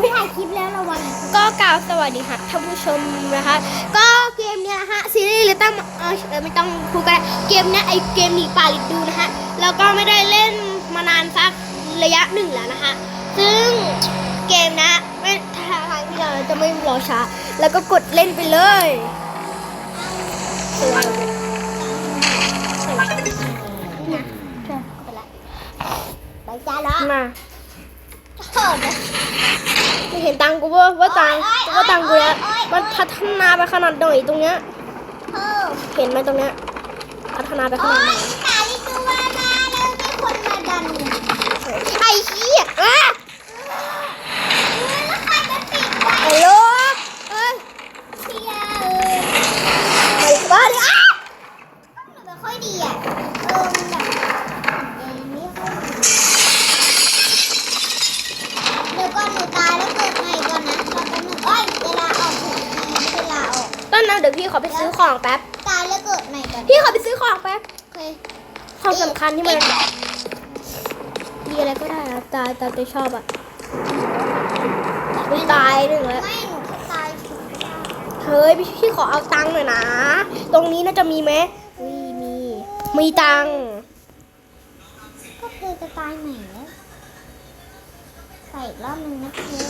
ไม่ถ่ายคลิปแล้วระวังก็กล่าวสวัสดีค่ะท่านผู้ชมนะคะ ก็เกมเนี้ยนะฮะซีรีส์หรือตั้งเออเออไม่ต้องพูดก็ได้เกมเนี้ยไอเกมหนีป่าลิดดูนะฮะแล้วก็ไม่ได้เล่นมานานสักระยะหนึ่งแล้วนะคะ ซึ่งเกมนะไม่ทางที่เราจะไม่รอช้า แล้วก็กดเล่นไปเลยสวยสวยนะเชิญเข้าไปละไปจ้าแล้วมาเถิ ดนะไม่เห็นตังกูว่าว่าตังโอ๊ยโอ๊ยว่าตังกูแล้วโอ๊ยโอ๊ยมันพัฒนาไปขนาดไหนตรงเนี้ยเออเห็นไหมตรงเนี้ยพัฒนาไปขโอ๊นาดไหนยตายที่ตัวมาแล้วมีคนมาดันเนี่ย ไอ้เหี้ยอะ แล้วใครจะปิดไว้ ไอ้โลกเอ้ย เชียร์ ไอ้บ้าดิอะ มันไม่ค่อยดีอะ เออ มันแบบเอ็นไม่ค่อยดีเดี๋ยวก่อนหนูตายแล้วเกิดใหม่ก่อนนะรอแป๊บนึงเอ้ยเวลาออกเถอะเวลาออก ต้นน้ำเดี๋ยวพี่ขอไปซื้อของแป๊บ ตายแล้วเกิดใหม่ก่อน พี่ขอไปซื้อของแป๊บ โอเค ของสำคัญที่มันมีอะไรก็ได้อะ ตายตามใจชอบอะอุ๊ยตายหนึ่งแล้วไม่หนูแค่ตายเฉยเฮ้ยพี่พี่ขอเอาตังค์หน่อยนะ ตรงนี้น่าจะมีไหมอุ้ยมี มีตังค์ๆก็คือจะตายใหม่แล้วใส่อีกรอบนึงนะเพื่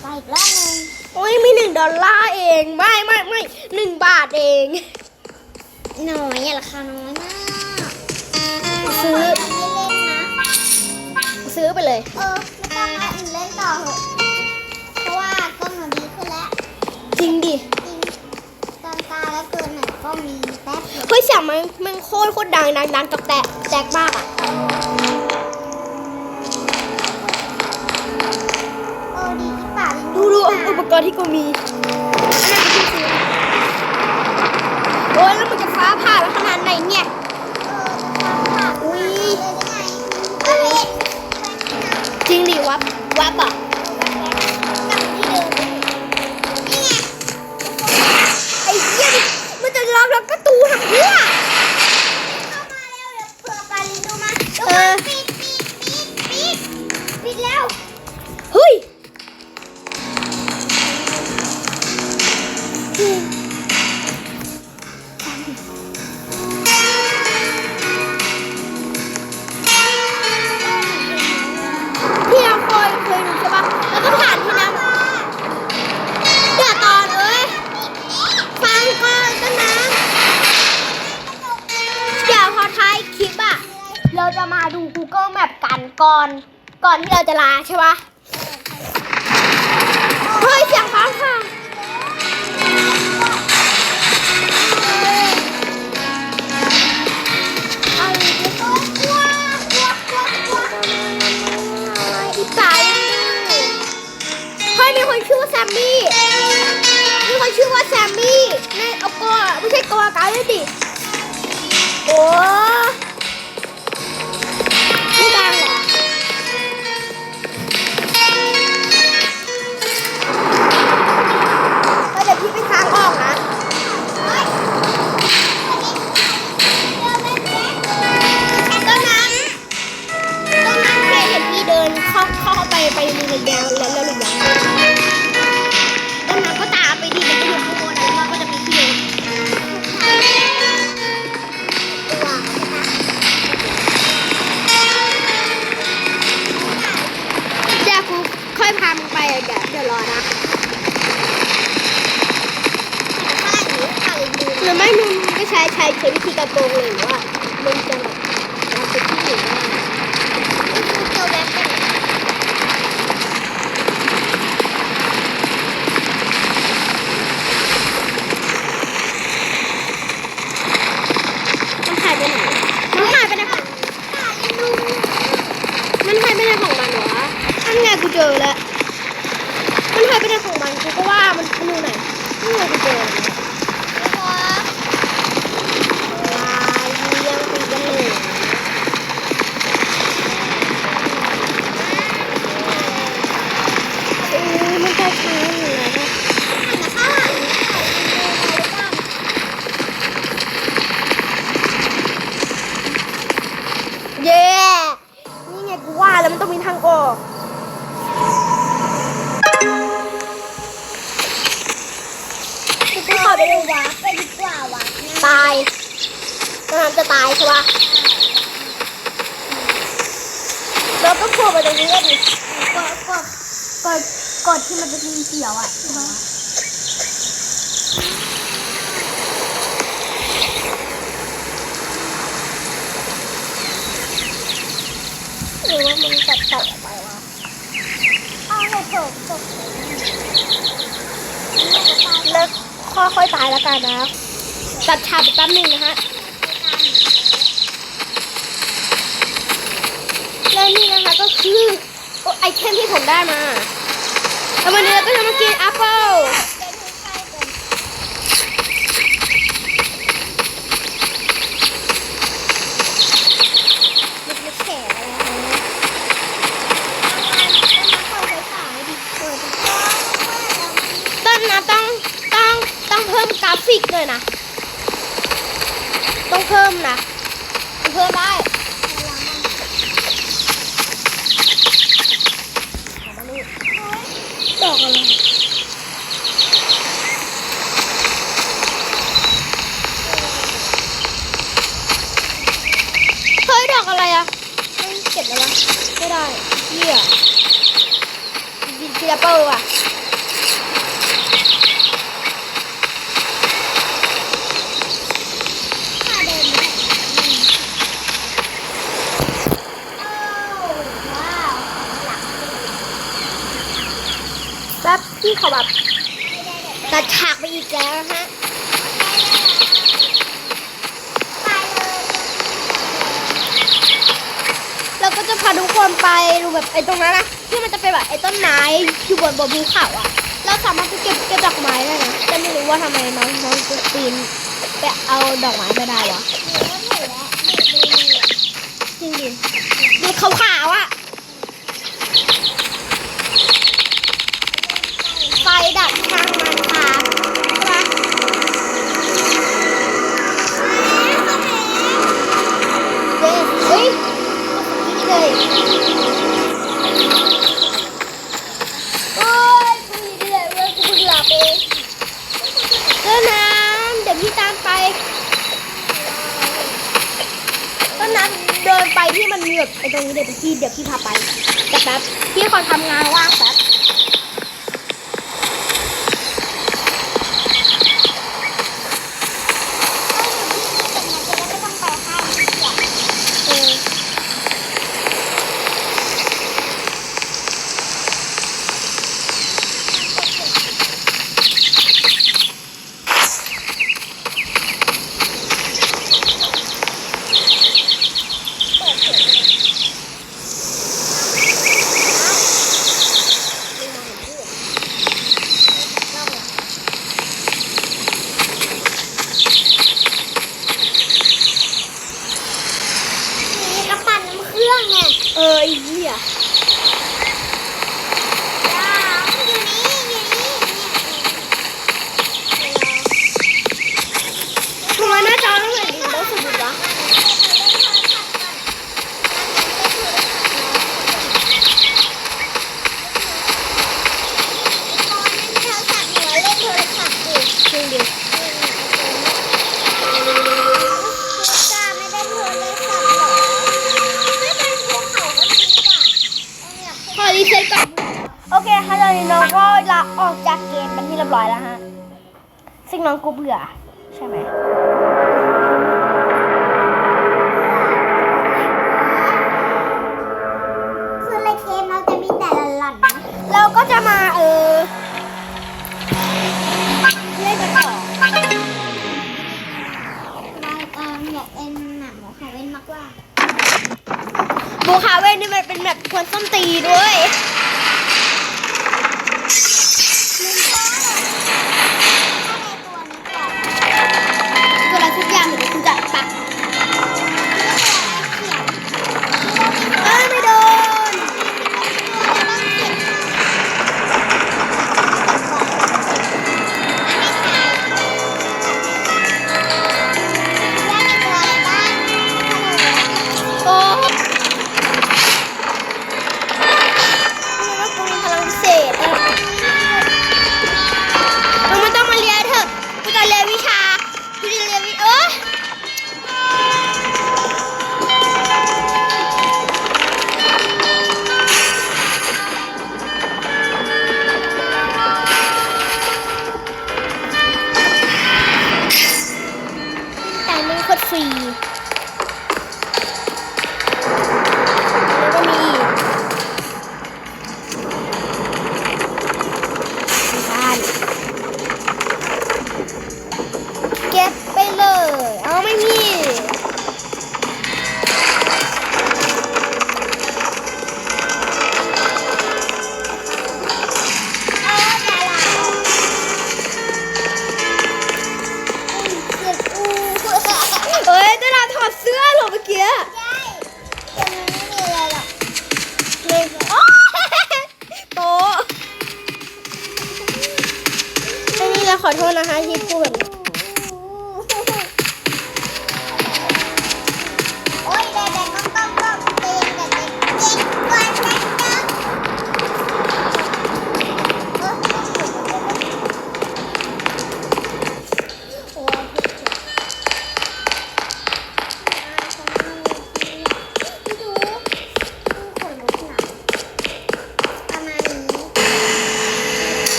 ใส่อีกรอบนึงอุ้ยมีหนึ่งดอลลาร์เองไม่ไม่ไม่หนึ่งบาทเองน้อยอะราคาน้อยมากซื้อไม่เล่นนะซื้ อไปเลย เออไม่ต้องละหนูเล่นต่อเถอะเพราะว่ากล้องหนูดีขึ้นแล้วจริงดิ จริงตอนตาแล้วเกินหน่อยก็มีแป๊บเดียวเฮ้ยเสียงมันมันโคตรโคตรดังดังดังตอกแตกแตกมากอะเออดีที่ป่าลิงดูดูอุปกรณ์ที่กูมีอันนั้นกูซื้อโอ้ยแล้วมันจะฟ้าผ่าไปขนาดไหนเนี่ย จะมาดู Google Map กันก่อน ก่อนที่เราจะลาใช่ปะเฮ้ยเสียงฟ้าผ่ะไรเนี่ยกลัวกลัวกลัวกลัวกลัวอีสายเฮ้ยมีคนชื่อว่าแซมมี่ มีคนชื่อว่าแซมมี่ในเอาตัวไม่ใช่ตัวกายด้วยดิ โอ้ ตายต้นน้ำจะตายใช่ปะเราก็โผล่ไปตรงนี้เลยดิกดกดกดกดที่มันจะมีเขียวอะใช่ไหมหรือว่ามันตัดตัดออกไปวะเอาให้เถอะจบแล้วค่อยๆตายแล้วกันนะ ตัดฉากไปแป๊บหนึงนะฮะและนี่นะคะก็คือไอเทมที่ผมได้มาแล้ววันนี้เราก็จะมากินแอปเปิลเป็นผู้ชายเป็นมันจะแฉะอะไรนะต้องมาคอยใช้ขาดิเปิดต้นนะต้องต้องต้องเพิ่มกราฟิกเลยนะ ต้องเพิ่มนะเพิ่มได้ดอกอะไรเฮ้ยดอกอะไรอะไม่เก็บแล้ววะไม่ได้เหี้ยกินกินแอปเปิลอะ ขาเดินได้ว้าว แล้ว พี่เขาแบบตัดฉากไปอีกแล้วนะฮะเราก็จะพาทุกคนไปดูแบบไอ้ตรงนั้นนะที่มันจะเป็นแบบไอ้ต้นไม้อยู่บนบนภูเขาอะ เราสามารถไปเก็บเก็บดอกไม้ได้นะแต่ไม่รู้ว่าทำไมน้องน้องจะปีนไปเอาดอกไม้ไม่ได้วะจริงดิดูขาวๆอะ กูเบื่อ ใช่ไหมคือในเกมเราจะมีแต่ละหล่อนนะเราก็จะมาเออเล่นกันต่อเราเอออยากเป็นหนังหมูขาเป็นมากว่าบูคาเว่นนี่มันเป็นแบบควนส้นตีด้วย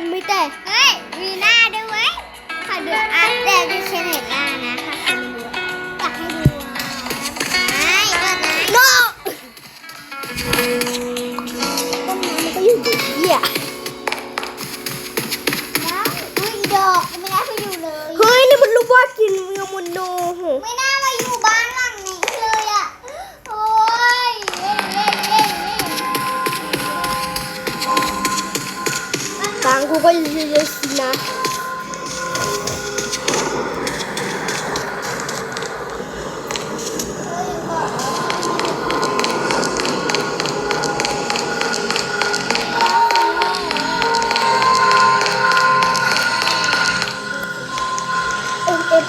นี้ยมันมีแต่เฮ้ยมีหน้าด้วยขอดูอัปเดตที่เชนเห็นหน้านะคะใครไม่รู้อยากให้ดูอะไม่ก็ได้โนต้นไม้มันก็อยู่ดีเหี้ยแล้วอุ้ยดอกไม่ได้ไปอยู่เลย เฮ้ยนี่มันรูปวาดกินเมืองมุนโนโหไม่น่า เล่นตังกูก็เยอะๆสิน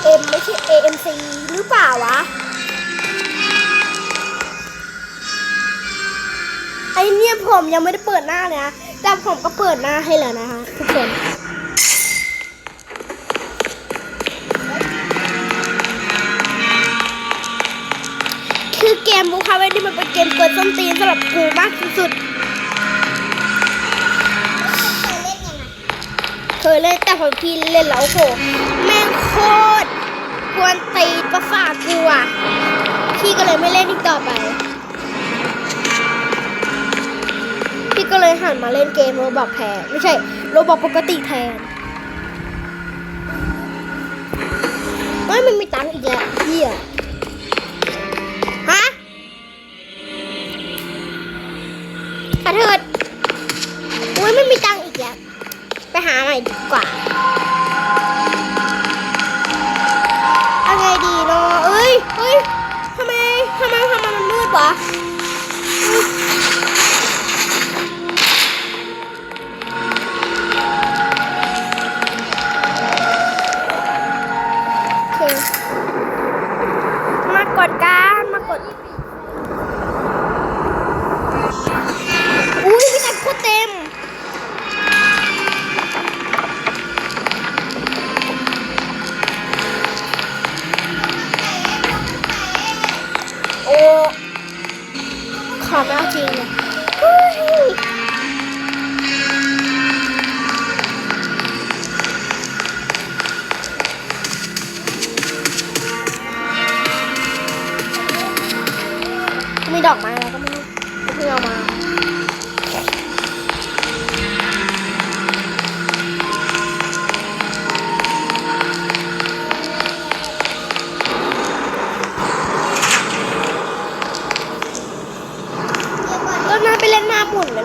เอ็มไม่ใช่ AMC หรือเปล่าวะ ไอเนี่ยผมยังไม่ได้เปิดหน้าเลยนะ แต่ผมก็เปิดหน้าให้แล้วนะคะทุกคนคือเกมบูคาเวนี่มันเป็นเกมเกิดส้นตีนสำหรับกูมากที่สุดเคยเล่นยังไงเคยเล่นแต่พอพี่เล่นแล้วโอ้โหแม่งโคตรกวนตีนประสาทกูอะพี่ก็เลยไม่เล่นอีกต่อไป เลยหันมาเล่นเกมโรบอกแทนไม่ใช่โรบอกปกติแทนเฮ้ยมันมีตังค์อีกแล้วเฮียฮะกระเถิดอุ้ยไม่มีตังค์อีกแล้วไปหาใหม่ดีกว่าเอาไงดีเนาะเอ้ยเฮ้ยทำไมทำไมทำไมมันมืดวะ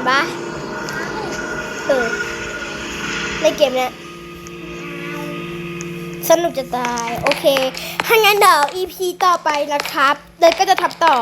ปะเออในเกมเนี้ยสนุกจะตาย โอเค ถ้างั้นเดี๋ยว EP ต่อไปนะครับ เดยก็จะทับต่อ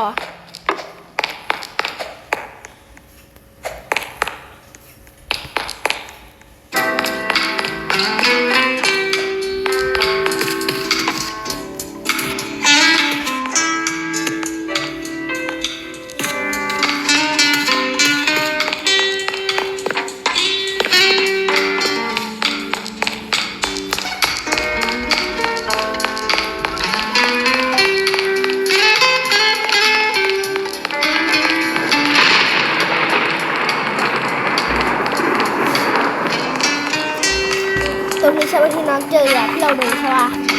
เจอ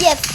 โ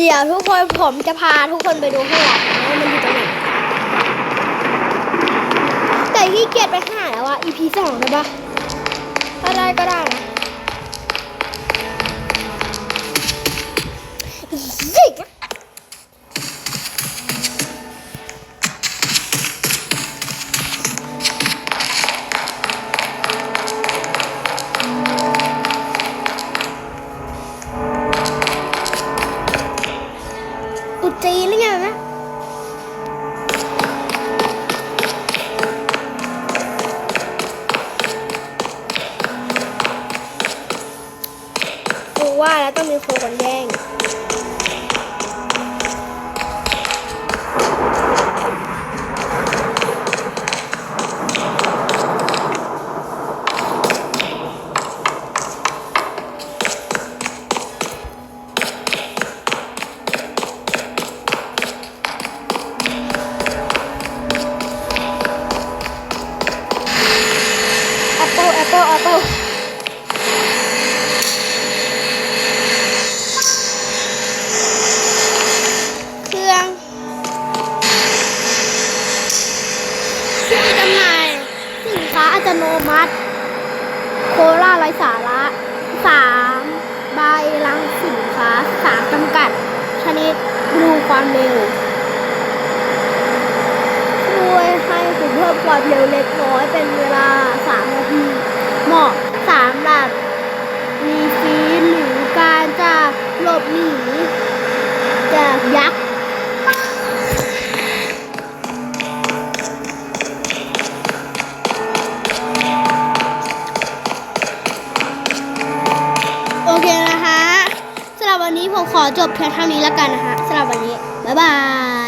เดี๋ยวทุกคนผมจะพาทุกคนไปดูข้างหลังนะว่ามันอยู่ตรงไหนแต่ที่เกียจไปหาแล้วอะ EP สองได้ปะถ้าได้ก็ได้นะ ว่าแล้วต้องมีคนคนแย่ง ตโนมัติ โคล่าไร้สาระสามใบลังสินค้าสามจำกัด ชนิดดูความเร็ว ช่วยให้คุณเพิ่มความเร็วเล็กน้อยเป็นเวลา3นาที เหมาะสำหรับมีฟีหรือการจะหลบหนีจากยักษ์ วันนี้ผมขอจบเพียงเท่านี้แล้วกันนะคะสำหรับวันนี้ บ๊ายบาย